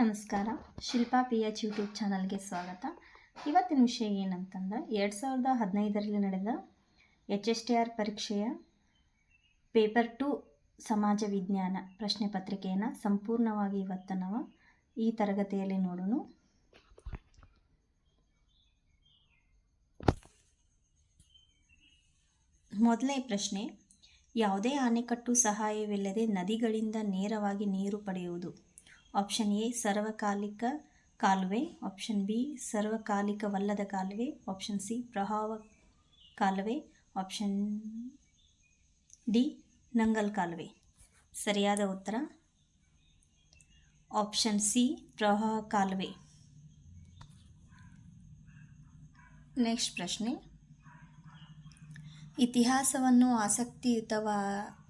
ನಮಸ್ಕಾರ. Shilpa P H YouTube ಚಾನಲ್ಗೆ ಸ್ವಾಗತ. ಇವತ್ತಿನ ವಿಷಯ ಏನಂತಂದ್ರೆ, ಎರಡು ಸಾವಿರದ ಹದಿನೈದರಲ್ಲಿ ನಡೆದ ಎಚ್ ಎಸ್ ಟಿ ಆರ್ ಪರೀಕ್ಷೆಯ ಪೇಪರ್ ಟು ಸಮಾಜ ವಿಜ್ಞಾನ ಪ್ರಶ್ನೆ ಪತ್ರಿಕೆಯನ್ನು ಸಂಪೂರ್ಣವಾಗಿ ಇವತ್ತು ನಾವು ಈ ತರಗತಿಯಲ್ಲಿ ನೋಡೋಣ. ಮೊದಲನೇ ಪ್ರಶ್ನೆ, ಯಾವುದೇ ಅಣೆಕಟ್ಟು ಸಹಾಯವಿಲ್ಲದೆ ನದಿಗಳಿಂದ ನೇರವಾಗಿ ನೀರು ಪಡೆಯುವುದು. ಆಪ್ಷನ್ ಎ ಸರ್ವಕಾಲಿಕ ಕಾಲುವೆ ಆಪ್ಷನ್ ಬಿ ಸರ್ವಕಾಲಿಕವಲ್ಲದ ಕಾಲುವೆ ಆಪ್ಷನ್ ಸಿ ಪ್ರಭಾವ ಕಾಲುವೆ ಆಪ್ಷನ್ ಡಿ ನಂಗಲ್ ಕಾಲುವೆ ಸರಿಯಾದ ಉತ್ತರ ಆಪ್ಷನ್ ಸಿ ಪ್ರವಾಹ ಕಾಲುವೆ ನೆಕ್ಸ್ಟ್ ಪ್ರಶ್ನೆ ಇತಿಹಾಸವನ್ನು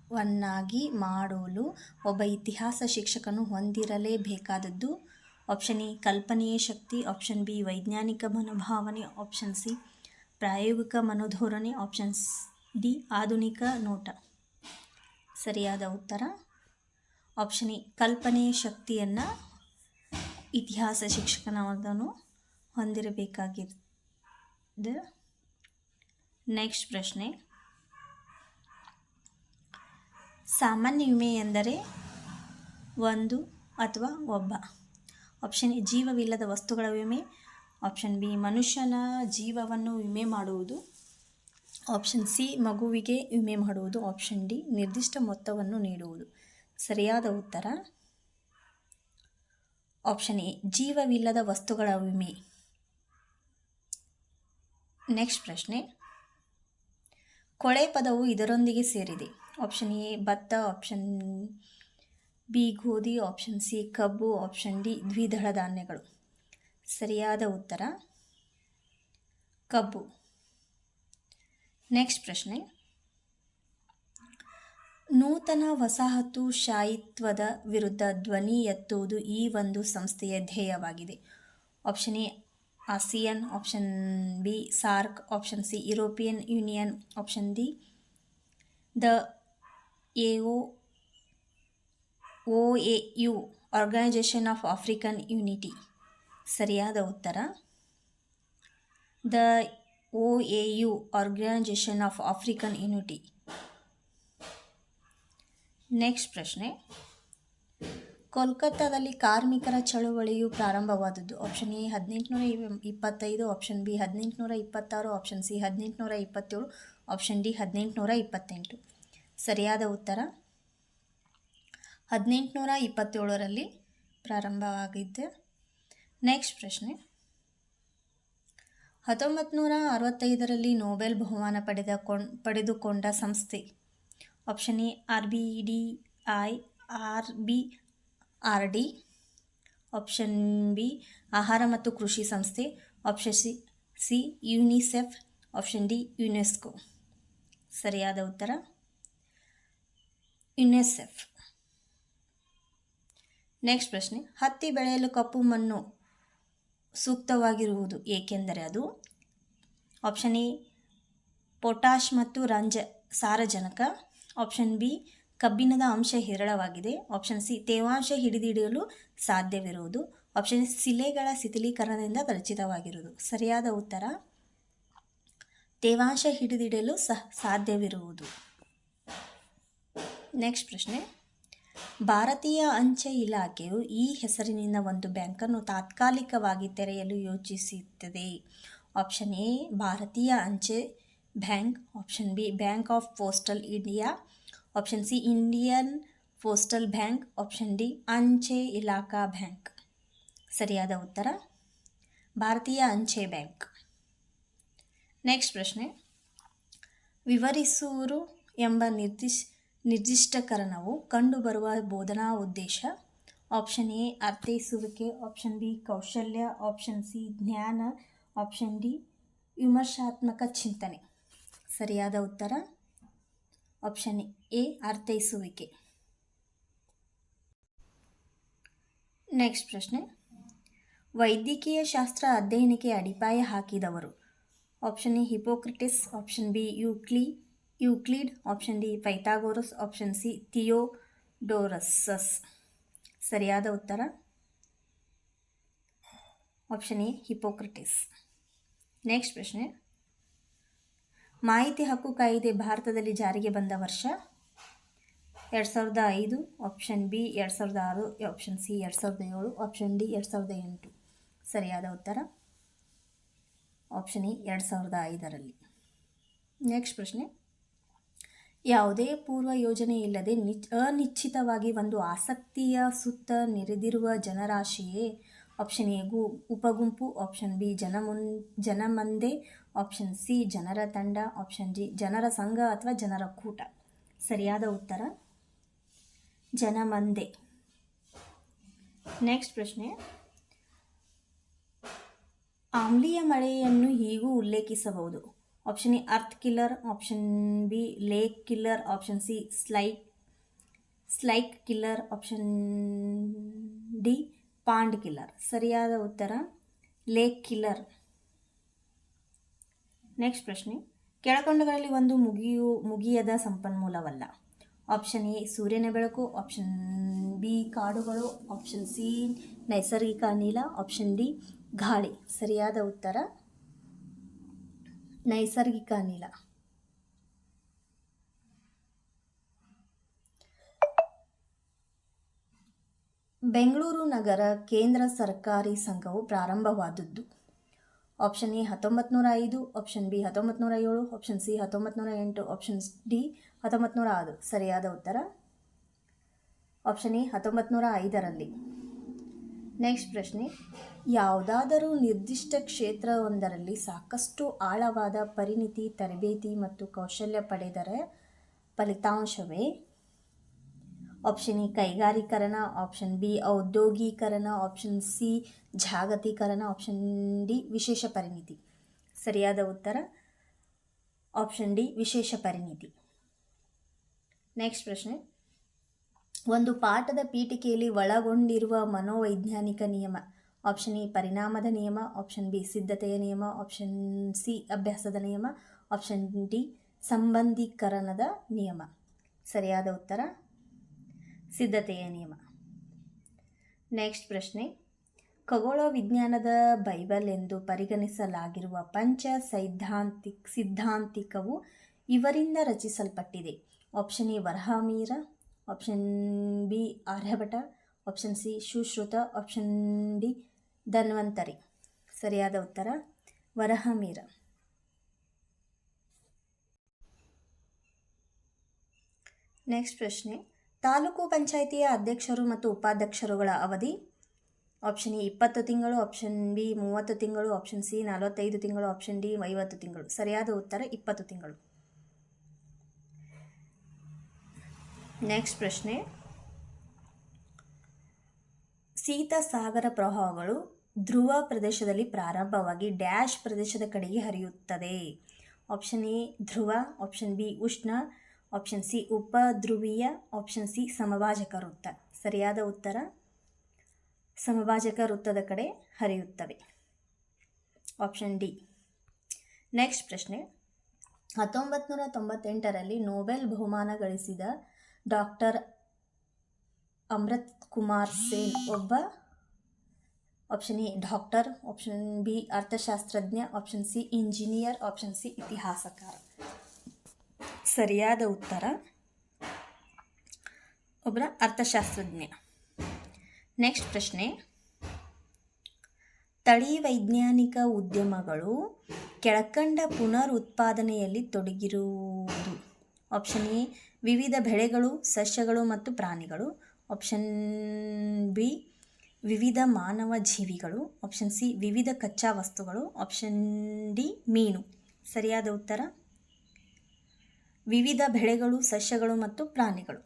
ಆಸಕ್ತಿಯುತವನ್ನಾಗಿ ಮಾಡಲು ಒಬ್ಬ ಇತಿಹಾಸ ಶಿಕ್ಷಕನು ಹೊಂದಿರಲೇಬೇಕಾದದ್ದು. ಆಪ್ಷನ್ ಎ, ಕಲ್ಪನೆಯ ಶಕ್ತಿ ಆಪ್ಷನ್ ಬಿ, ವೈಜ್ಞಾನಿಕ ಮನೋಭಾವನೆ ಆಪ್ಷನ್ ಸಿ, ಪ್ರಾಯೋಗಿಕ ಮನೋಧೋರಣೆ ಆಪ್ಷನ್ ಡಿ, ಆಧುನಿಕ ನೋಟ. ಸರಿಯಾದ ಉತ್ತರ? ಆಪ್ಷನ್ ಎ, ಕಲ್ಪನೆಯ ಶಕ್ತಿಯನ್ನು ಇತಿಹಾಸ ಶಿಕ್ಷಕನವನು ಹೊಂದಿರಬೇಕಾಗಿದೆ ನೆಕ್ಸ್ಟ್ ಪ್ರಶ್ನೆ. ಸಾಮಾನ್ಯ ವಿಮೆ ಎಂದರೆ ಒಂದು ಅಥವಾ ಒಬ್ಬ. ಆಪ್ಷನ್ ಎ, ಜೀವವಿಲ್ಲದ ವಸ್ತುಗಳ ವಿಮೆ. ಆಪ್ಷನ್ ಬಿ, ಮನುಷ್ಯನ ಜೀವವನ್ನು ವಿಮೆ ಮಾಡುವುದು. ಆಪ್ಷನ್ ಸಿ, ಮಗುವಿಗೆ ವಿಮೆ ಮಾಡುವುದು. ಆಪ್ಷನ್ ಡಿ, ನಿರ್ದಿಷ್ಟ ಮೊತ್ತವನ್ನು ನೀಡುವುದು. ಸರಿಯಾದ ಉತ್ತರ? ಆಪ್ಷನ್ ಎ, ಜೀವವಿಲ್ಲದ ವಸ್ತುಗಳ ವಿಮೆ. ನೆಕ್ಸ್ಟ್ ಪ್ರಶ್ನೆ. ಕೊಳೆ ಪದವು ಇದರೊಂದಿಗೆ ಸೇರಿದೆ. ಆಪ್ಷನ್ ಎ ಭತ್ತ ಆಪ್ಷನ್ ಬಿ ಗೋಧಿ ಆಪ್ಷನ್ ಸಿ ಕಬ್ಬು ಆಪ್ಷನ್ ಡಿ ದ್ವಿದಳ ಧಾನ್ಯಗಳು. ಸರಿಯಾದ ಉತ್ತರ, ಕಬ್ಬು. ನೆಕ್ಸ್ಟ್ ಪ್ರಶ್ನೆ. ನೂತನ ವಸಾಹತು ಶಾಯಿತ್ವದ ವಿರುದ್ಧ ಧ್ವನಿ ಎತ್ತುವುದು ಈ ಒಂದು ಸಂಸ್ಥೆಯ ಧ್ಯೇಯವಾಗಿದೆ. Option A ASEAN. Option B SAARC. Option C European Union. Option D the A O A U Organisation of African Unity ಸರಿಯಾದ ಉತ್ತರ? The O A U Organisation of African Unity next ಪ್ರಶ್ನೆ. ಕೋಲ್ಕತ್ತಾದಲ್ಲಿ ಕಾರ್ಮಿಕರ ಚಳುವಳಿಯು ಪ್ರಾರಂಭವಾದದ್ದು. ಆಪ್ಷನ್ ಎ ಹದಿನೆಂಟುನೂರ ಇಪ್ಪತ್ತೈದು option B ಹದಿನೆಂಟುನೂರ ಇಪ್ಪತ್ತಾರು option C ಹದಿನೆಂಟುನೂರ ಇಪ್ಪತ್ತೇಳು ಆಪ್ಷನ್ ಡಿ ಹದಿನೆಂಟುನೂರ ಇಪ್ಪತ್ತೆಂಟು. ಸರಿಯಾದ ಉತ್ತರ? ಹದಿನೆಂಟುನೂರ ಇಪ್ಪತ್ತೇಳರಲ್ಲಿ ಪ್ರಾರಂಭವಾಗಿದ್ದೆ. ನೆಕ್ಸ್ಟ್ ಪ್ರಶ್ನೆ. ಹತ್ತೊಂಬತ್ತು ನೂರ ಅರವತ್ತೈದರಲ್ಲಿ ನೊಬೆಲ್ ಬಹುಮಾನ ಪಡೆದ ಕೊಂಡ್, ಪಡೆದುಕೊಂಡ ಸಂಸ್ಥೆ. Option A R B D I R B R D option B ಆಹಾರ ಮತ್ತು ಕೃಷಿ ಸಂಸ್ಥೆ. Option C C UNICEF option D UNESCO ಸರಿಯಾದ ಉತ್ತರ? ಯುನೆಸೆಫ್. ನೆಕ್ಸ್ಟ್ ಪ್ರಶ್ನೆ. ಹತ್ತಿ ಬೆಳೆಯಲು ಕಪ್ಪು ಮಣ್ಣು ಸೂಕ್ತವಾಗಿರುವುದು ಏಕೆಂದರೆ ಅದು ಆಪ್ಷನ್ ಎ ಪೊಟ್ಯಾಷ್ ಮತ್ತು ರಂಜ ಸಾರಜನಕ ಆಪ್ಷನ್ ಬಿ ಕಬ್ಬಿಣದ ಅಂಶ ಹೇರಳವಾಗಿದೆ ಆಪ್ಷನ್ ಸಿ ತೇವಾಂಶ ಹಿಡಿದಿಡಲು ಸಾಧ್ಯವಿರುವುದು ಆಪ್ಷನ್ ಶಿಲೆಗಳ ಶಿಥಿಲೀಕರಣದಿಂದ ರಚಿತವಾಗಿರುವುದು ಸರಿಯಾದ ಉತ್ತರ, ತೇವಾಂಶ ಹಿಡಿದಿಡಲು ಸಹ ಸಾಧ್ಯವಿರುವುದು. ನೆಕ್ಸ್ಟ್ ಪ್ರಶ್ನೆ. ಭಾರತೀಯ ಅಂಚೆ ಇಲಾಖೆಯು ಈ ಹೆಸರಿನಿಂದ ಒಂದು ಬ್ಯಾಂಕನ್ನು ತಾತ್ಕಾಲಿಕವಾಗಿ ತೆರೆಯಲು ಯೋಚಿಸುತ್ತದೆ. ಆಪ್ಷನ್ ಎ ಭಾರತೀಯ ಅಂಚೆ bank. Option B bank of postal India option C Indian postal bank option D ಅಂಚೆ ಇಲಾಖಾ ಬ್ಯಾಂಕ್ ಸರಿಯಾದ ಉತ್ತರ? ಭಾರತೀಯ ಅಂಚೆ ಬ್ಯಾಂಕ್. ನೆಕ್ಸ್ಟ್ ಪ್ರಶ್ನೆ. ವಿವರಿಸೂರು ಎಂಬ ನಿರ್ದಿಶ್ ನಿರ್ದಿಷ್ಟಕರಣವು ಕಂಡುಬರುವ ಬೋಧನಾ ಉದ್ದೇಶ. ಆಪ್ಷನ್ ಎ, ಅರ್ಥೈಸುವಿಕೆ. ಆಪ್ಷನ್ ಬಿ, ಕೌಶಲ್ಯ. ಆಪ್ಷನ್ ಸಿ, ಜ್ಞಾನ. ಆಪ್ಷನ್ ಡಿ, ವಿಮರ್ಶಾತ್ಮಕ ಚಿಂತನೆ. ಸರಿಯಾದ ಉತ್ತರ? Option A, ಅರ್ಥೈಸುವಿಕೆ. ನೆಕ್ಸ್ಟ್ ಪ್ರಶ್ನೆ. ವೈದ್ಯಕೀಯ ಶಾಸ್ತ್ರ ಅಧ್ಯಯನಕ್ಕೆ ಅಡಿಪಾಯ ಹಾಕಿದವರು. Option A, Hippocrates. Option B, ಯೂಕ್ಲಿ. Euclid option D Pythagoras option C Theodorus ಸರಿಯಾದ ಉತ್ತರ? ಆಪ್ಷನ್ ಎ ಹಿಪೋಕ್ರಟಿಸ್ ನೆಕ್ಸ್ಟ್ ಪ್ರಶ್ನೆ. ಮಾಹಿತಿ ಹಕ್ಕು ಕಾಯಿದೆ ಭಾರತದಲ್ಲಿ ಜಾರಿಗೆ ಬಂದ ವರ್ಷ? ಎರಡು ಸಾವಿರದ ಐದು ಆಪ್ಷನ್ ಬಿ ಎರಡು ಸಾವಿರದ ಆರು ಆಪ್ಷನ್ ಸಿ ಎರಡು ಸಾವಿರದ ಏಳು ಆಪ್ಷನ್ ಡಿ ಎರಡು ಸಾವಿರದ ಎಂಟು. ಸರಿಯಾದ ಉತ್ತರ? ಆಪ್ಷನ್ ಎ ಎರಡು ಸಾವಿರದ ಐದರಲ್ಲಿ. ನೆಕ್ಸ್ಟ್ ಪ್ರಶ್ನೆ. ಯಾವುದೇ ಪೂರ್ವ ಯೋಜನೆ ಇಲ್ಲದೆ ನಿಚ್, ಅನಿಶ್ಚಿತವಾಗಿ ಒಂದು ಆಸಕ್ತಿಯ ಸುತ್ತ ನೆರೆದಿರುವ ಜನರಾಶಿಯೇ ಆಪ್ಷನ್ ಎ ಗು, ಉಪಗುಂಪು ಆಪ್ಷನ್ ಬಿ ಜನಮುನ್ ಜನಮಂದೆ ಆಪ್ಷನ್ ಸಿ ಜನರ ತಂಡ ಆಪ್ಷನ್ ಜಿ ಜನರ ಸಂಘ ಅಥವಾ ಜನರ ಕೂಟ. ಸರಿಯಾದ ಉತ್ತರ? ಜನಮಂದೆ ನೆಕ್ಸ್ಟ್ ಪ್ರಶ್ನೆ. ಆಮ್ಲೀಯ ಮಳೆಯನ್ನು ಹೀಗೂ ಉಲ್ಲೇಖಿಸಬಹುದು. Option A earth killer option B lake killer option C slick slick killer option D pond killer ಸರಿಯಾದ ಉತ್ತರ ಲೇಕ್ ಕಿಲ್ಲರ್ ನೆಕ್ಸ್ಟ್ ಪ್ರಶ್ನೆ. ಕೆಳಕಂಡಗಳಲ್ಲಿ ಒಂದು ಮುಗಿಯು, ಮುಗಿಯದ ಸಂಪನ್ಮೂಲವಲ್ಲ. ಆಪ್ಷನ್ ಎ ಸೂರ್ಯನ ಬೆಳಕು. ಆಪ್ಷನ್ ಬಿ ಕಾಡುಗಳು. ಆಪ್ಷನ್ ಸಿ ನೈಸರ್ಗಿಕ ಅನಿಲ. ಆಪ್ಷನ್ ಡಿ ಗಾಳಿ. ಸರಿಯಾದ ಉತ್ತರ ನೈಸರ್ಗಿಕ ಅನಿಲ. ಬೆಂಗಳೂರು ನಗರ ಕೇಂದ್ರ ಸರ್ಕಾರಿ ಸಂಘವು ಪ್ರಾರಂಭವಾದದ್ದು. ಆಪ್ಷನ್ ಎ ಹತ್ತೊಂಬತ್ತು ನೂರ ಐದು ಆಪ್ಷನ್ ಬಿ ಹತ್ತೊಂಬತ್ತು ನೂರ ಏಳು ಆಪ್ಷನ್ ಸಿ ಹತ್ತೊಂಬತ್ತು ನೂರ ಎಂಟು ಆಪ್ಷನ್ ಡಿ ಹತ್ತೊಂಬತ್ತು ನೂರ ಆರು ಸರಿಯಾದ ಉತ್ತರ? ಆಪ್ಷನ್ ಎ ಹತ್ತೊಂಬತ್ತು ನೂರ ಐದರಲ್ಲಿ ನೆಕ್ಸ್ಟ್ ಪ್ರಶ್ನೆ. ಯಾವುದಾದರೂ ನಿರ್ದಿಷ್ಟ ಕ್ಷೇತ್ರವೊಂದರಲ್ಲಿ ಸಾಕಷ್ಟು ಆಳವಾದ ಪರಿಣಿತಿ, ತರಬೇತಿ ಮತ್ತು ಕೌಶಲ್ಯ ಪಡೆದರೆ ಫಲಿತಾಂಶವೇ? ಆಪ್ಷನ್ ಎ ಕೈಗಾರೀಕರಣ ಆಪ್ಷನ್ ಬಿ ಔದ್ಯೋಗೀಕರಣ. ಆಪ್ಷನ್ ಸಿ ಜಾಗತೀಕರಣ. ಆಪ್ಷನ್ ಡಿ ವಿಶೇಷ ಪರಿಣಿತಿ. ಸರಿಯಾದ ಉತ್ತರ? ಆಪ್ಷನ್ ಡಿ ವಿಶೇಷ ಪರಿಣಿತಿ. ನೆಕ್ಸ್ಟ್ ಪ್ರಶ್ನೆ. ಒಂದು ಪಾಠದ ಪೀಠಿಕೆಯಲ್ಲಿ ಒಳಗೊಂಡಿರುವ ಮನೋವೈಜ್ಞಾನಿಕ ನಿಯಮ. ಆಪ್ಷನ್ ಎ, ಪರಿಣಾಮದ ನಿಯಮ. ಆಪ್ಷನ್ ಬಿ, ಸಿದ್ಧತೆಯ ನಿಯಮ. ಆಪ್ಷನ್ ಸಿ, ಅಭ್ಯಾಸದ ನಿಯಮ. ಆಪ್ಷನ್ ಡಿ, ಸಂಬಂಧೀಕರಣದ ನಿಯಮ. ಸರಿಯಾದ ಉತ್ತರ? ಸಿದ್ಧತೆಯ ನಿಯಮ. ನೆಕ್ಸ್ಟ್ ಪ್ರಶ್ನೆ. ಖಗೋಳ ವಿಜ್ಞಾನದ ಬೈಬಲ್ ಎಂದು ಪರಿಗಣಿಸಲಾಗಿರುವ ಪಂಚ ಸೈದ್ಧಾಂತಿಕ್, ಸಿದ್ಧಾಂತಿಕವು ಇವರಿಂದ ರಚಿಸಲ್ಪಟ್ಟಿದೆ. Option A, Varahamihira. Option B Aryabhata option C Sushruta option D Dhanvantari ಸರಿಯಾದ ಉತ್ತರ, ವರಹಮೀರ. ನೆಕ್ಸ್ಟ್ ಪ್ರಶ್ನೆ, ತಾಲೂಕು ಪಂಚಾಯಿತಿಯ ಅಧ್ಯಕ್ಷರು ಮತ್ತು ಉಪಾಧ್ಯಕ್ಷರುಗಳ ಅವಧಿ. ಆಪ್ಷನ್ ಎ, ಇಪ್ಪತ್ತು ತಿಂಗಳು. ಆಪ್ಷನ್ ಬಿ, ಮೂವತ್ತು ತಿಂಗಳು. ಆಪ್ಷನ್ ಸಿ, ನಲವತ್ತೈದು ತಿಂಗಳು. ಆಪ್ಷನ್ ಡಿ, ಐವತ್ತು ತಿಂಗಳು. ಸರಿಯಾದ ಉತ್ತರ, ಇಪ್ಪತ್ತು ತಿಂಗಳು. ನೆಕ್ಸ್ಟ್ ಪ್ರಶ್ನೆ. ಸಾಗರ ಪ್ರವಾಹಗಳು ಧ್ರುವ ಪ್ರದೇಶದಲ್ಲಿ ಪ್ರಾರಂಭವಾಗಿ ಡ್ಯಾಶ್ ಪ್ರದೇಶದ ಕಡೆಗೆ ಹರಿಯುತ್ತದೆ. ಆಪ್ಷನ್ ಎ ಧ್ರುವ. ಆಪ್ಷನ್ ಬಿ ಉಷ್ಣ. ಆಪ್ಷನ್ ಸಿ ಉಪಧ್ರುವೀಯ. ಆಪ್ಷನ್ ಸಿ ಸಮಭಾಜಕ ವೃತ್ತ. ಸರಿಯಾದ ಉತ್ತರ? ಸಮಭಾಜಕ ವೃತ್ತದ ಕಡೆ ಹರಿಯುತ್ತವೆ. ಆಪ್ಷನ್ ಡಿ ನೆಕ್ಸ್ಟ್ ಪ್ರಶ್ನೆ. ಹತ್ತೊಂಬತ್ತು ನೂರ ತೊಂಬತ್ತೆಂಟರಲ್ಲಿ ನೋಬೆಲ್ ಬಹುಮಾನ ಗಳಿಸಿದ ಡಾಕ್ಟರ್ ಅಮೃತ್ ಕುಮಾರ್ ಸೇನ್ ಒಬ್ಬ option A doctor option B ಅರ್ಥಶಾಸ್ತ್ರಜ್ಞ option C engineer option C ಇತಿಹಾಸಕಾರ. ಸರಿಯಾದ ಉತ್ತರ ಒಬ್ಬರ ಅರ್ಥಶಾಸ್ತ್ರಜ್ಞ. ನೆಕ್ಸ್ಟ್ ಪ್ರಶ್ನೆ. ತಳಿ ವೈಜ್ಞಾನಿಕ ಉದ್ಯಮಗಳು ಕೆಳಕಂಡ ಪುನರ್ ಉತ್ಪಾದನೆಯಲ್ಲಿ ತೊಡಗಿರುವುದು. ಆಪ್ಷನ್ ಎ ವಿವಿಧ ಬೆಳೆಗಳು, ಸಸ್ಯಗಳು ಮತ್ತು ಪ್ರಾಣಿಗಳು. ಆಪ್ಷನ್ ಬಿ ವಿವಿಧ ಮಾನವ ಜೀವಿಗಳು. ಆಪ್ಷನ್ ಸಿ ವಿವಿಧ ಕಚ್ಚಾ ವಸ್ತುಗಳು. ಆಪ್ಷನ್ ಡಿ ಮೀನು. ಸರಿಯಾದ ಉತ್ತರ? ವಿವಿಧ ಬೆಳೆಗಳು, ಸಸ್ಯಗಳು ಮತ್ತು ಪ್ರಾಣಿಗಳು.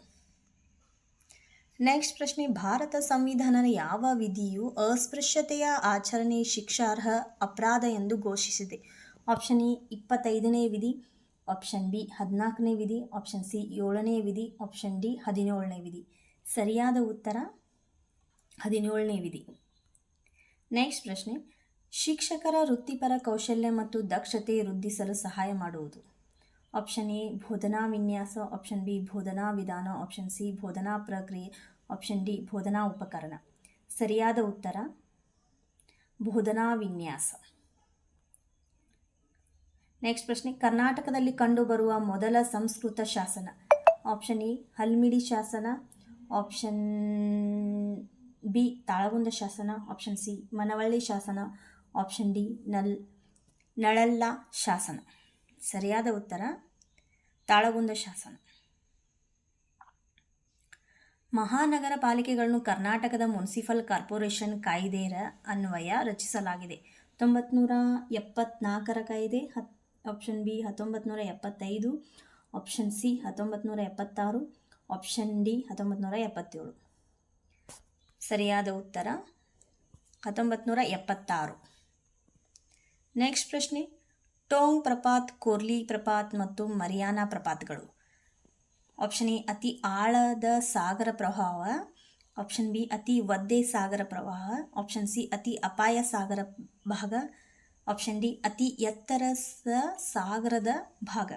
ನೆಕ್ಸ್ಟ್ ಪ್ರಶ್ನೆ, ಭಾರತ ಸಂವಿಧಾನದ ಯಾವ ವಿಧಿಯು ಅಸ್ಪೃಶ್ಯತೆಯ ಆಚರಣೆ ಶಿಕ್ಷಾರ್ಹ ಅಪರಾಧ ಎಂದು ಘೋಷಿಸಿದೆ? ಆಪ್ಷನ್ ಇ ಇಪ್ಪತ್ತೈದನೇ ವಿಧಿ. ಆಪ್ಷನ್ ಬಿ ಹದಿನಾಲ್ಕನೇ ವಿಧಿ ಆಪ್ಷನ್ ಸಿ ಏಳನೇ ವಿಧಿ ಆಪ್ಷನ್ ಡಿ ಹದಿನೇಳನೇ ವಿಧಿ. ಸರಿಯಾದ ಉತ್ತರ ಹದಿನೇಳನೇ ವಿಧಿ. ನೆಕ್ಸ್ಟ್ ಪ್ರಶ್ನೆ. ಶಿಕ್ಷಕರ ವೃತ್ತಿಪರ ಕೌಶಲ್ಯ ಮತ್ತು ದಕ್ಷತೆ ವೃದ್ಧಿಸಲು ಸಹಾಯ ಮಾಡುವುದು. ಆಪ್ಷನ್ ಎ ಬೋಧನಾ ವಿನ್ಯಾಸ ಆಪ್ಷನ್ ಬಿ ಬೋಧನಾ ವಿಧಾನ ಆಪ್ಷನ್ ಸಿ ಬೋಧನಾ ಪ್ರಕ್ರಿಯೆ ಆಪ್ಷನ್ ಡಿ ಬೋಧನಾ ಉಪಕರಣ. ಸರಿಯಾದ ಉತ್ತರ ಬೋಧನಾ ವಿನ್ಯಾಸ. ನೆಕ್ಸ್ಟ್ ಪ್ರಶ್ನೆ, ಕರ್ನಾಟಕದಲ್ಲಿ ಕಂಡುಬರುವ ಮೊದಲ ಸಂಸ್ಕೃತ ಶಾಸನ. ಆಪ್ಷನ್ ಎ ಹಲ್ಮಿಡಿ ಶಾಸನ. ಆಪ್ಷನ್ ಬಿ ತಾಳಗುಂದ ಶಾಸನ. ಆಪ್ಷನ್ ಸಿ ಮನವಳ್ಳಿ ಶಾಸನ. ಆಪ್ಷನ್ ಡಿ ನಲ್, ನಳಲ್ಲ ಶಾಸನ. ಸರಿಯಾದ ಉತ್ತರ, ತಾಳಗುಂದ ಶಾಸನ. ಮಹಾನಗರ ಪಾಲಿಕೆಗಳನ್ನು ಕರ್ನಾಟಕದ ಮುನ್ಸಿಪಲ್ ಕಾರ್ಪೊರೇಷನ್ ಕಾಯ್ದೆಯ ಅನ್ವಯ ರಚಿಸಲಾಗಿದೆ. ತೊಂಬತ್ನೂರ ನೂರ ಎಪ್ಪತ್ನಾಲ್ಕರ ಕಾಯ್ದೆ ಹತ್ ಆಪ್ಷನ್ ಬಿ ಹತ್ತೊಂಬತ್ತು ನೂರ ಎಪ್ಪತ್ತೈದು ಆಪ್ಷನ್ ಸಿ ಹತ್ತೊಂಬತ್ತು ನೂರ ಎಪ್ಪತ್ತಾರು ಆಪ್ಷನ್ ಡಿ ಹತ್ತೊಂಬತ್ತು ನೂರ ಎಪ್ಪತ್ತೇಳು ಸರಿಯಾದ ಉತ್ತರ ಹತ್ತೊಂಬತ್ತು ನೂರ ಎಪ್ಪತ್ತಾರು ನೆಕ್ಸ್ಟ್ ಪ್ರಶ್ನೆ, ಟೋಂಗ್ ಪ್ರಪಾತ್, ಕೋರ್ಲಿ ಪ್ರಪಾತ್ ಮತ್ತು ಮರಿಯಾನಾ ಪ್ರಪಾತ್ಗಳು. ಆಪ್ಷನ್ ಎ ಅತಿ ಆಳದ ಸಾಗರ ಪ್ರವಾಹ. ಆಪ್ಷನ್ ಬಿ ಅತಿ ಒದ್ದೆ ಸಾಗರ ಪ್ರವಾಹ. ಆಪ್ಷನ್ ಸಿ ಅತಿ ಅಪಾಯ ಸಾಗರ ಭಾಗ. ಆಪ್ಷನ್ ಡಿ ಅತಿ ಎತ್ತರ ಸಾಗರದ ಭಾಗ.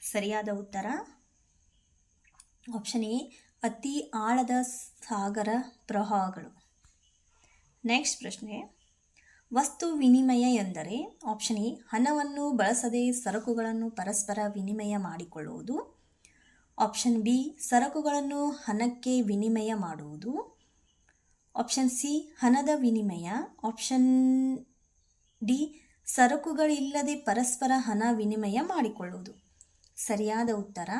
ಸರಿಯಾದ ಉತ್ತರ? ಆಪ್ಷನ್ ಎ ಅತಿ ಆಳದ ಸಾಗರ ಪ್ರವಾಹಗಳು. ನೆಕ್ಸ್ಟ್ ಪ್ರಶ್ನೆ. ವಸ್ತು ವಿನಿಮಯ ಎಂದರೆ? ಆಪ್ಷನ್ ಎ ಹಣವನ್ನು ಬಳಸದೆ ಸರಕುಗಳನ್ನು ಪರಸ್ಪರ ವಿನಿಮಯ ಮಾಡಿಕೊಳ್ಳುವುದು. ಆಪ್ಷನ್ ಬಿ ಸರಕುಗಳನ್ನು ಹಣಕ್ಕೆ ವಿನಿಮಯ ಮಾಡುವುದು. ಆಪ್ಷನ್ ಸಿ ಹಣದ ವಿನಿಮಯ. ಆಪ್ಷನ್ ಡಿ ಸರಕುಗಳಿಲ್ಲದೆ ಪರಸ್ಪರ ಹಣ ವಿನಿಮಯ ಮಾಡಿಕೊಳ್ಳುವುದು. ಸರಿಯಾದ ಉತ್ತರ?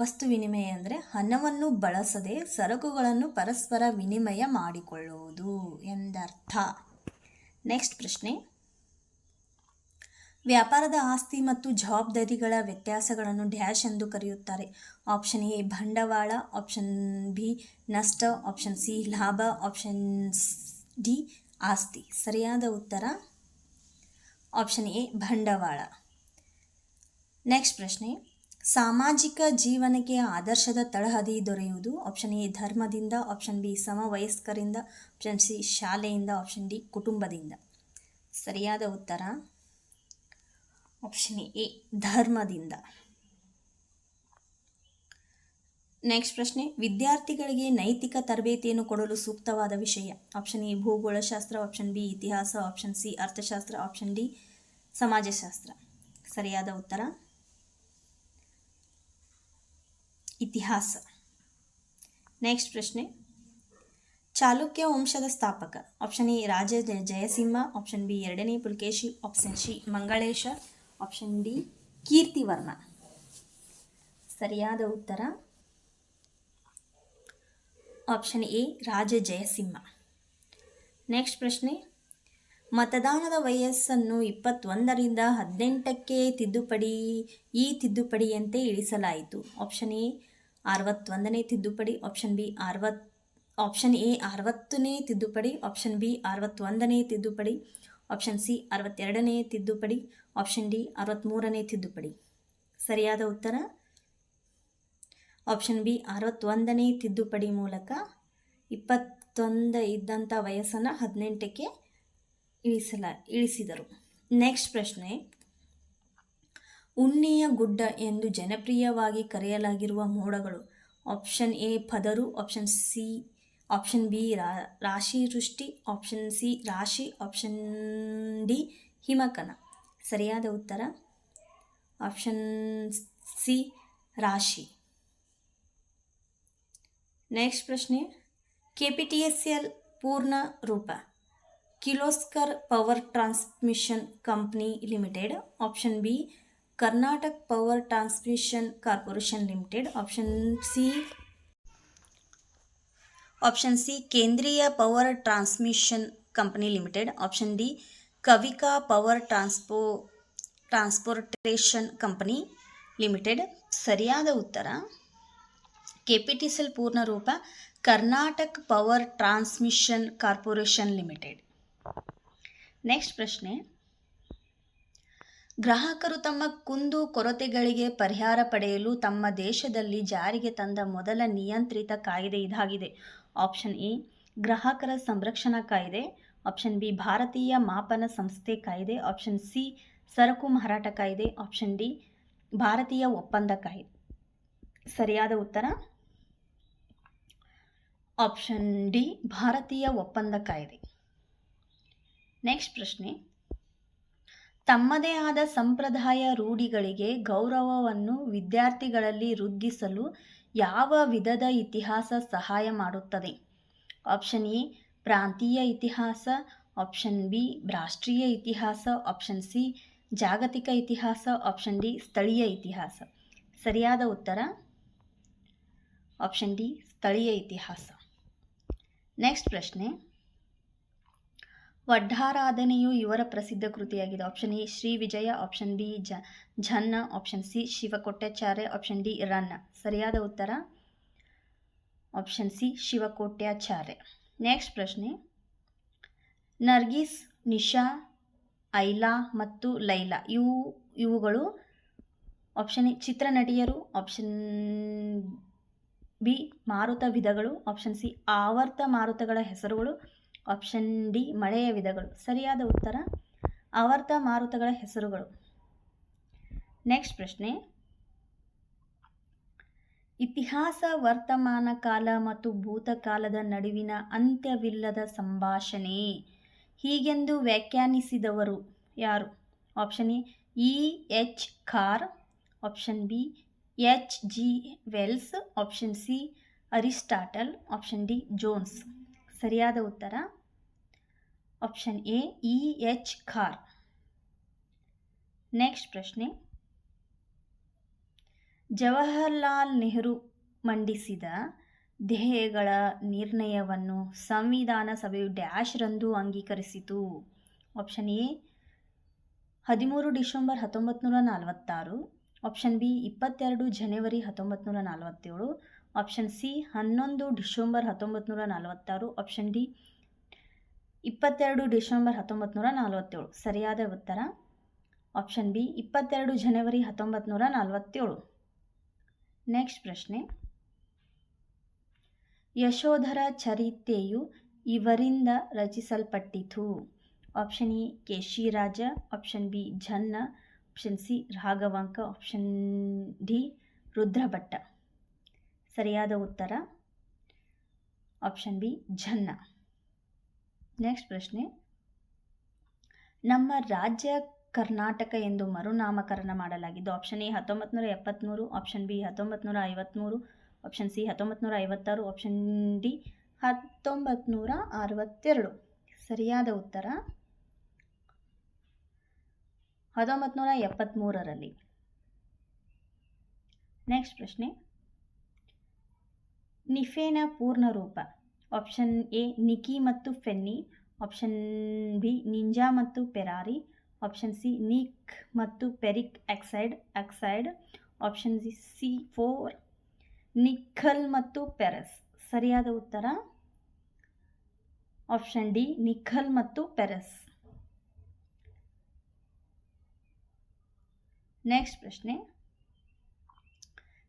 ವಸ್ತು ವಿನಿಮಯ ಅಂದರೆ ಹಣವನ್ನು ಬಳಸದೆ ಸರಕುಗಳನ್ನು ಪರಸ್ಪರ ವಿನಿಮಯ ಮಾಡಿಕೊಳ್ಳುವುದು ಎಂದರ್ಥ. ನೆಕ್ಸ್ಟ್ ಪ್ರಶ್ನೆ. ವ್ಯಾಪಾರದ ಆಸ್ತಿ ಮತ್ತು ಜವಾಬ್ದಾರಿಗಳ ವ್ಯತ್ಯಾಸಗಳನ್ನು ಡ್ಯಾಶ್ ಎಂದು ಕರೆಯುತ್ತಾರೆ. ಆಪ್ಷನ್ ಎ, ಬಂಡವಾಳ. ಆಪ್ಷನ್ ಬಿ, ನಷ್ಟ. ಆಪ್ಷನ್ ಸಿ, ಲಾಭ. ಆಪ್ಷನ್ ಡಿ ಆಸ್ತಿ. ಸರಿಯಾದ ಉತ್ತರ? ಆಪ್ಷನ್ ಎ, ಬಂಡವಾಳ. ನೆಕ್ಸ್ಟ್ ಪ್ರಶ್ನೆ. ಸಾಮಾಜಿಕ ಜೀವನಕ್ಕೆ ಆದರ್ಶದ ತಳಹದಿ ದೊರೆಯುವುದು? ಆಪ್ಷನ್ ಎ, ಧರ್ಮದಿಂದ. ಆಪ್ಷನ್ ಬಿ, ಸಮವಯಸ್ಕರಿಂದ. ಆಪ್ಷನ್ ಸಿ, ಶಾಲೆಯಿಂದ. ಆಪ್ಷನ್ ಡಿ, ಕುಟುಂಬದಿಂದ. ಸರಿಯಾದ ಉತ್ತರ? ಆಪ್ಷನ್ ಎ, ಧರ್ಮದಿಂದ. ನೆಕ್ಸ್ಟ್ ಪ್ರಶ್ನೆ, ವಿದ್ಯಾರ್ಥಿಗಳಿಗೆ ನೈತಿಕ ತರಬೇತಿಯನ್ನು ಕೊಡಲು ಸೂಕ್ತವಾದ ವಿಷಯ. ಆಪ್ಷನ್ ಎ ಭೂಗೋಳಶಾಸ್ತ್ರ. ಆಪ್ಷನ್ ಬಿ ಇತಿಹಾಸ. ಆಪ್ಷನ್ ಸಿ ಅರ್ಥಶಾಸ್ತ್ರ. ಆಪ್ಷನ್ ಡಿ ಸಮಾಜಶಾಸ್ತ್ರ. ಸರಿಯಾದ ಉತ್ತರ? ಇತಿಹಾಸ. ನೆಕ್ಸ್ಟ್ ಪ್ರಶ್ನೆ, ಚಾಲುಕ್ಯ ವಂಶದ ಸ್ಥಾಪಕ. Option A Raja Jayasimha. Option B ಎರಡನೇ Pulakeshi. Option C Mangalesha. Option D Kirtivarma ಸರಿಯಾದ ಉತ್ತರ? Option A Raja Jayasimha next ಪ್ರಶ್ನೆ. ಮತದಾನದ ವಯಸ್ಸನ್ನು ಇಪ್ಪತ್ತೊಂದರಿಂದ ಹದಿನೆಂಟಕ್ಕೆ ತಿದ್ದುಪಡಿ, ಈ ತಿದ್ದುಪಡಿಯಂತೆ ಇಳಿಸಲಾಯಿತು. ಆಪ್ಷನ್ ಎ ಅರವತ್ತೊಂದನೇ ತಿದ್ದುಪಡಿ. ಆಪ್ಷನ್ ಬಿ ಅರವತ್ ಆಪ್ಷನ್ ಎ ಅರವತ್ತನೇ ತಿದ್ದುಪಡಿ. ಆಪ್ಷನ್ ಬಿ ಅರವತ್ತೊಂದನೇ ತಿದ್ದುಪಡಿ. ಆಪ್ಷನ್ ಸಿ ಅರವತ್ತೆರಡನೇ ತಿದ್ದುಪಡಿ. ಆಪ್ಷನ್ ಡಿ ಅರವತ್ತ್ಮೂರನೇ ತಿದ್ದುಪಡಿ. ಸರಿಯಾದ ಉತ್ತರ? ಆಪ್ಷನ್ ಬಿ ಅರವತ್ತೊಂದನೇ ತಿದ್ದುಪಡಿ ಮೂಲಕ ಇಪ್ಪತ್ತೊಂದು ಇದ್ದಂಥ ವಯಸ್ಸನ್ನು ಹದಿನೆಂಟಕ್ಕೆ ಇಳಿಸಲ, ಇಳಿಸಿದರು. ನೆಕ್ಸ್ಟ್ ಪ್ರಶ್ನೆ. ಉಣ್ಣೆಯ ಗುಡ್ಡ ಎಂದು ಜನಪ್ರಿಯವಾಗಿ ಕರೆಯಲಾಗಿರುವ ಮೋಡಗಳು. ಆಪ್ಷನ್ ಎ ಪದರು. ಆಪ್ಷನ್ ಸಿ ಆಪ್ಷನ್ ಬಿ ರಾ, ರಾಶಿ ವೃಷ್ಟಿ. ಆಪ್ಷನ್ ಸಿ ರಾಶಿ. ಆಪ್ಷನ್ ಡಿ ಹಿಮಕನ. ಸರಿಯಾದ ಉತ್ತರ? ಆಪ್ಷನ್ ಸಿ ರಾಶಿ. ನೆಕ್ಸ್ಟ್ ಪ್ರಶ್ನೆ. K P T S L ಪೂರ್ಣ ರೂಪ. Kirloskar power transmission company limited, option B, Karnataka power transmission corporation limited, option C option C, ಕೇಂದ್ರೀಯ power transmission company limited, option D, Kavika power transport, transportation company limited. ಸರಿಯಾದ ಉತ್ತರ KPTCL ಪೂರ್ಣ ರೂಪ Karnataka power transmission corporation limited. Next ಪ್ರಶ್ನೆ. ಗ್ರಾಹಕರು ತಮ್ಮ ಕುಂದು ಕೊರತೆಗಳಿಗೆ ಪರಿಹಾರ ಪಡೆಯಲು ತಮ್ಮ ದೇಶದಲ್ಲಿ ಜಾರಿಗೆ ತಂದ ಮೊದಲ ನಿಯಂತ್ರಿತ ಕಾಯ್ದೆ ಇದಾಗಿದೆ. ಆಪ್ಷನ್ ಇ ಗ್ರಾಹಕರ ಸಂರಕ್ಷಣಾ ಕಾಯ್ದೆ. ಆಪ್ಷನ್ ಬಿ, ಭಾರತೀಯ ಮಾಪನ ಸಂಸ್ಥೆ ಕಾಯ್ದೆ. ಆಪ್ಷನ್ ಸಿ, ಸರಕು ಮಾರಾಟ ಕಾಯ್ದೆ. ಆಪ್ಷನ್ ಡಿ, ಭಾರತೀಯ ಒಪ್ಪಂದ ಕಾಯ್ದೆ. ಸರಿಯಾದ ಉತ್ತರ? ಆಪ್ಷನ್ ಡಿ, ಭಾರತೀಯ ಒಪ್ಪಂದ ಕಾಯ್ದೆ. ನೆಕ್ಸ್ಟ್ ಪ್ರಶ್ನೆ. ತಮ್ಮದೇ ಆದ ಸಂಪ್ರದಾಯ ರೂಢಿಗಳಿಗೆ ಗೌರವವನ್ನು ವಿದ್ಯಾರ್ಥಿಗಳಲ್ಲಿ ವೃದ್ಧಿಸಲು ಯಾವ ವಿಧದ ಇತಿಹಾಸ ಸಹಾಯ ಮಾಡುತ್ತದೆ? ಆಪ್ಷನ್ ಎ, ಪ್ರಾಂತೀಯ ಇತಿಹಾಸ. ಆಪ್ಷನ್ ಬಿ, ರಾಷ್ಟ್ರೀಯ ಇತಿಹಾಸ. ಆಪ್ಷನ್ ಸಿ, ಜಾಗತಿಕ ಇತಿಹಾಸ. ಆಪ್ಷನ್ ಡಿ, ಸ್ಥಳೀಯ ಇತಿಹಾಸ. ಸರಿಯಾದ ಉತ್ತರ? ಆಪ್ಷನ್ ಡಿ, ಸ್ಥಳೀಯ ಇತಿಹಾಸ. ನೆಕ್ಸ್ಟ್ ಪ್ರಶ್ನೆ. ವಡ್ಡಾರಾಧನೆಯು ಇವರ ಪ್ರಸಿದ್ಧ ಕೃತಿಯಾಗಿದೆ. Option A Shri Vijaya. Option B ಜ, Janna. Option C Shivakotyacharya option D Ranna. ಸರಿಯಾದ ಉತ್ತರ? ಆಪ್ಷನ್ ಸಿ ಶಿವಕೋಟ್ಯಾಚಾರ್ಯ ನೆಕ್ಸ್ಟ್ ಪ್ರಶ್ನೆ. ನರ್ಗಿಸ್, ನಿಶಾ, ಐಲಾ ಮತ್ತು ಲೈಲಾ ಇವು, ಇವುಗಳು ಆಪ್ಷನ್ ಎ, ಚಿತ್ರನಟಿಯರು. ಆಪ್ಷನ್ ಬಿ, ಮಾರುತ ವಿಧಗಳು. ಆಪ್ಷನ್ ಸಿ, ಆವರ್ತ ಮಾರುತಗಳ ಹೆಸರುಗಳು. ಆಪ್ಷನ್ ಡಿ, ಮಳೆಯ ವಿಧಗಳು. ಸರಿಯಾದ ಉತ್ತರ, ಆವರ್ತ ಮಾರುತಗಳ ಹೆಸರುಗಳು. ನೆಕ್ಸ್ಟ್ ಪ್ರಶ್ನೆ. ಇತಿಹಾಸ, ವರ್ತಮಾನ ಕಾಲ ಮತ್ತು ಭೂತಕಾಲದ ನಡುವಿನ ಅಂತ್ಯವಿಲ್ಲದ ಸಂಭಾಷಣೆ. ಹೀಗೆಂದು ವ್ಯಾಖ್ಯಾನಿಸಿದವರು ಯಾರು? Option A, E, H, Carr. Option B H G Wells option C Aristotle option D Jones ಸರಿಯಾದ ಉತ್ತರ? Option A E H Carr next ಪ್ರಶ್ನೆ. ಜವಾಹರ್ಲಾಲ್ ನೆಹರು ಮಂಡಿಸಿದ ಧ್ಯೇಯಗಳ ನಿರ್ಣಯವನ್ನು ಸಂವಿಧಾನ ಸಭೆಯು ಡ್ಯಾಶ್ ರಂದು ಅಂಗೀಕರಿಸಿತು. ಆಪ್ಷನ್ ಎ ಹದಿಮೂರು ಡಿಸೆಂಬರ್ ಹತ್ತೊಂಬತ್ತು ನೂರ ನಲವತ್ತಾರು. ಆಪ್ಷನ್ ಬಿ ಇಪ್ಪತ್ತೆರಡು ಜನವರಿ ಹತ್ತೊಂಬತ್ತು ನೂರ ನಲವತ್ತೇಳು. ಆಪ್ಷನ್ ಸಿ ಹನ್ನೊಂದು ಡಿಸೆಂಬರ್ ಹತ್ತೊಂಬತ್ತು ನೂರ ನಲವತ್ತಾರು. ಆಪ್ಷನ್ ಡಿ ಇಪ್ಪತ್ತೆರಡು ಡಿಸೆಂಬರ್ ಹತ್ತೊಂಬತ್ತು ನೂರ ನಲವತ್ತೇಳು. ಸರಿಯಾದ ಉತ್ತರ? ಆಪ್ಷನ್ ಬಿ ಇಪ್ಪತ್ತೆರಡು ಜನವರಿ ಹತ್ತೊಂಬತ್ತು ನೂರ ನಲವತ್ತೇಳು. ನೆಕ್ಸ್ಟ್ ಪ್ರಶ್ನೆ. ಯಶೋಧರ ಚರಿತೆಯು ಇವರಿಂದ ರಚಿಸಲ್ಪಟ್ಟಿತು. Option A Keshiraja option B Janna option C Raghavanka, option D Rudrabhatta. ಸರಿಯಾದ ಉತ್ತರ? ಆಪ್ಷನ್ ಬಿ ಝನ್ನ ನೆಕ್ಸ್ಟ್ ಪ್ರಶ್ನೆ. ನಮ್ಮ ರಾಜ್ಯ ಕರ್ನಾಟಕ ಎಂದು ಮರುನಾಮಕರಣ ಮಾಡಲಾಗಿದ್ದು, ಆಪ್ಷನ್ ಎ ಹತ್ತೊಂಬತ್ತು ನೂರ ಎಪ್ಪತ್ತ್ಮೂರು ಆಪ್ಷನ್ ಬಿ ಹತ್ತೊಂಬತ್ತು ನೂರ ಐವತ್ತ್ಮೂರು ಆಪ್ಷನ್ ಸಿ ಹತ್ತೊಂಬತ್ತು ಐವತ್ತಾರು, ಆಪ್ಷನ್ ಡಿ ಹತ್ತೊಂಬತ್ತು ಅರವತ್ತೆರಡು. ಸರಿಯಾದ ಉತ್ತರ? ಹತ್ತೊಂಬತ್ತು ನೂರ ಎಪ್ಪತ್ತ್ಮೂರರಲ್ಲಿ ನೆಕ್ಸ್ಟ್ ಪ್ರಶ್ನೆ. ನಿಫೆನ ಪೂರ್ಣ ರೂಪ. ಆಪ್ಷನ್ ಎ ನಿಕಿ ಮತ್ತು ಫೆನ್ನಿ ಆಪ್ಷನ್ ಬಿ ನಿಂಜಾ ಮತ್ತು ಪೆರಾರಿ ಆಪ್ಷನ್ ಸಿ ನಿಕ್ ಮತ್ತು ferric oxide oxide option C C four nickel ಮತ್ತು ಪೆರಸ್ ಸರಿಯಾದ ಉತ್ತರ? ಆಪ್ಷನ್ ಡಿ ನಿಖಲ್ ಮತ್ತು ಪೆರಸ್ ನೆಕ್ಸ್ಟ್ ಪ್ರಶ್ನೆ.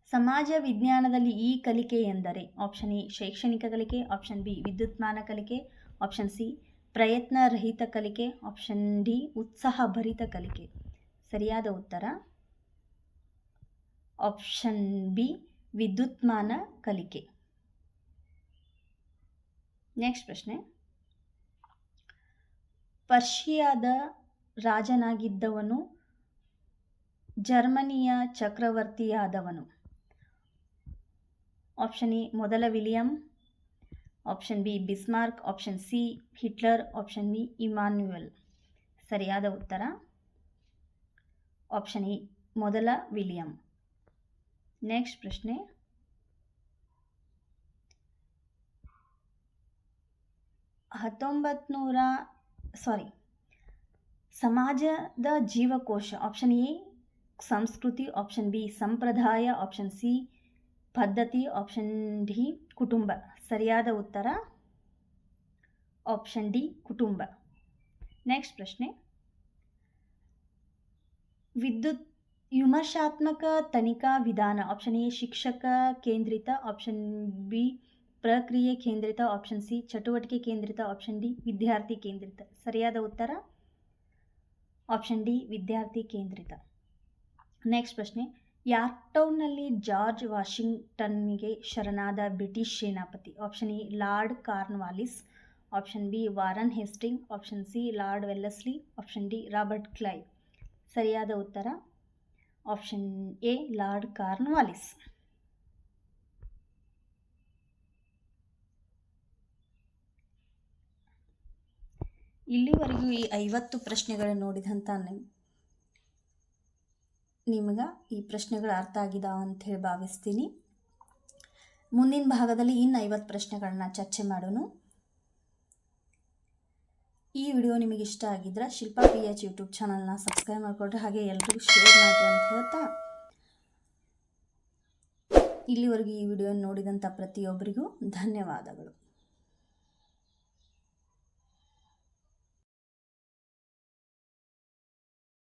ಸಮಾಜ ವಿಜ್ಞಾನದಲ್ಲಿ ಈ ಕಲಿಕೆ ಎಂದರೆ ಆಪ್ಷನ್ ಎ ಶೈಕ್ಷಣಿಕ ಕಲಿಕೆ ಆಪ್ಷನ್ ಬಿ ವಿದ್ಯುತ್ಮಾನ ಕಲಿಕೆ ಆಪ್ಷನ್ ಸಿ ಪ್ರಯತ್ನರಹಿತ ಕಲಿಕೆ ಆಪ್ಷನ್ ಡಿ ಉತ್ಸಾಹಭರಿತ ಕಲಿಕೆ. ಸರಿಯಾದ ಉತ್ತರ? ಆಪ್ಷನ್ ಬಿ ವಿದ್ಯುತ್ಮಾನ ಕಲಿಕೆ. ನೆಕ್ಸ್ಟ್ ಪ್ರಶ್ನೆ. ಪರ್ಷಿಯಾದ ರಾಜನಾಗಿದ್ದವನು ಜರ್ಮನಿಯ ಚಕ್ರವರ್ತಿಯಾದವನು. ಆಪ್ಷನ್ ಎ, ಮೊದಲ William. Option B, Bismarck. Option C, Hitler. Option B Emmanuel ಸರಿಯಾದ ಉತ್ತರ? ಆಪ್ಷನ್ ಎ, ಮೊದಲ ವಿಲಿಯಂ. ನೆಕ್ಸ್ಟ್ ಪ್ರಶ್ನೆ. ಹತ್ತೊಂಬತ್ತು ನೂರ ಸಾರಿ, ಸಮಾಜದ ಜೀವಕೋಶ. ಆಪ್ಷನ್ ಎ ಸಂಸ್ಕೃತಿ ಆಪ್ಷನ್ ಬಿ ಸಂಪ್ರದಾಯ ಆಪ್ಷನ್ ಸಿ ಪದ್ಧತಿ ಆಪ್ಷನ್ ಡಿ ಕುಟುಂಬ ಸರಿಯಾದ ಉತ್ತರ ಆಪ್ಷನ್ ಡಿ ಕುಟುಂಬ ನೆಕ್ಸ್ಟ್ ಪ್ರಶ್ನೆ ವಿದ್ಯುತ್ ವಿಮರ್ಶಾತ್ಮಕ ತನಿಖಾ ವಿಧಾನ ಆಪ್ಷನ್ ಎ ಶಿಕ್ಷಕ ಕೇಂದ್ರಿತ ಆಪ್ಷನ್ ಬಿ ಪ್ರಕ್ರಿಯೆ ಕೇಂದ್ರಿತ ಆಪ್ಷನ್ ಸಿ ಚಟುವಟಿಕೆ ಕೇಂದ್ರಿತ ಆಪ್ಷನ್ ಡಿ ವಿದ್ಯಾರ್ಥಿ ಕೇಂದ್ರಿತ ಸರಿಯಾದ ಉತ್ತರ ಆಪ್ಷನ್ ಡಿ ವಿದ್ಯಾರ್ಥಿ ಕೇಂದ್ರಿತ ನೆಕ್ಸ್ಟ್ ಪ್ರಶ್ನೆ. ಯಾರ್ಟೌನ್ನಲ್ಲಿ ಜಾರ್ಜ್ ವಾಷಿಂಗ್ಟನ್ಗೆ ಶರಣಾದ British Senapati? Option A, Lord Cornwallis option B, Warren Hastings. Option C, Lord Wellesley. Option D, Robert Clive. ಸರಿಯಾದ ಉತ್ತರ? ಆಪ್ಷನ್ ಎ, ಲಾರ್ಡ್ ಕಾರ್ನ್ವಾಲಿಸ್ ಇಲ್ಲಿವರೆಗೂ ಈ ಐವತ್ತು ಪ್ರಶ್ನೆಗಳನ್ನು ನೋಡಿದಂಥ ನಿಮ್ಗೆ ಈ ಪ್ರಶ್ನೆಗಳು ಅರ್ಥ ಆಗಿದಾವ ಅಂತ ಹೇಳಿ ಭಾವಿಸ್ತೀನಿ. ಮುಂದಿನ ಭಾಗದಲ್ಲಿ ಇನ್ನು ಐವತ್ತು ಪ್ರಶ್ನೆಗಳನ್ನ ಚರ್ಚೆ ಮಾಡೋಣ ಈ ವಿಡಿಯೋ ನಿಮಗೆ ಇಷ್ಟ ಆಗಿದ್ರೆ ಶಿಲ್ಪಾ ಪಿ ಎಚ್ ಯೂಟ್ಯೂಬ್ ಚಾನಲ್ನ ಸಬ್ಸ್ಕ್ರೈಬ್ ಮಾಡಿಕೊಡ್ರಿ ಹಾಗೆ ಎಲ್ರಿಗೂ ಶೇರ್ ಮಾಡಿ ಅಂತ ಹೇಳ್ತಾ. ಇಲ್ಲಿವರೆಗೂ ಈ ವಿಡಿಯೋ ನೋಡಿದಂಥ ಪ್ರತಿಯೊಬ್ಬರಿಗೂ ಧನ್ಯವಾದಗಳು.